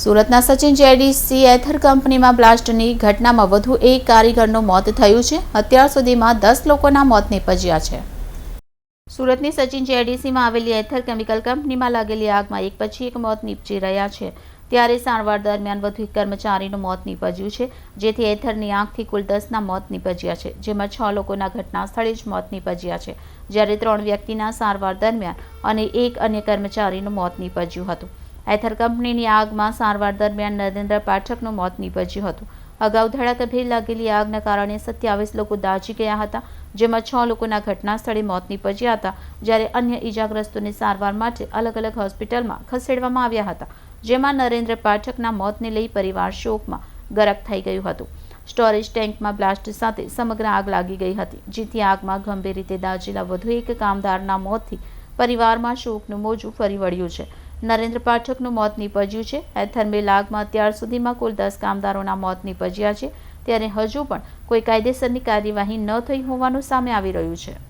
સુરતના સચિન જેડીસી એથર કંપનીમાં બ્લાસ્ટની ઘટનામાં વધુ એક કારીગરનું મોત થયું છે. અત્યાર સુધીમાં દસ લોકોના મોત નીપજ્યા છે. સુરતની સચિન જેડીસીમાં આવેલી એથર કેમિકલ કંપનીમાં લાગેલી આગમાં એક પછી એક મોત નીપજી રહ્યા છે. ત્યારે સારવાર દરમિયાન વધુ એક કર્મચારીનું મોત નીપજ્યું છે. જેથી એથરની આંખથી કુલ દસના મોત નીપજ્યા છે. જેમાં છ લોકોના ઘટના સ્થળે જ મોત નીપજ્યા છે. જ્યારે ત્રણ વ્યક્તિના સારવાર દરમિયાન અને એક અન્ય કર્મચારીનું મોત નીપજ્યું હતું. એથર કંપનીની આગમાં સારવાર દરમિયાન નરેન્દ્ર પાઠકનું મોત નીપજ્યું હતું. અગાઉ ધડાકાભેર લાગેલી આગના કારણે સત્યાવીસ લોકો દાઝી ગયા હતા, જેમાં છ લોકોના ઘટના સ્થળે મોત નીપજ્યા હતા, જ્યારે અન્ય ઇજાગ્રસ્તોને સારવાર માટે અલગ અલગ હોસ્પિટલમાં ખસેડવામાં આવ્યા હતા, જેમાં નરેન્દ્ર પાઠકના મોતને લઈ પરિવાર શોકમાં ગરક થઈ ગયું હતું. સ્ટોરેજ ટેન્કમાં બ્લાસ્ટ સાથે સમગ્ર આગ લાગી ગઈ હતી, જેથી આગમાં ગંભીર રીતે દાઝેલા વધુ એક કામદારના મોતથી પરિવારમાં શોકનું મોજું ફરી વળ્યું છે. નરેન્દ્ર પાઠકનું મોત નીપજ્યું છે. એથર્મી લાગમાં અત્યાર સુધીમાં કુલ દસ કામદારોના મોત નીપજ્યા છે. ત્યારે હજુ પણ કોઈ કાયદેસરની કાર્યવાહી ન થઈ હોવાનું સામે આવી રહ્યું છે.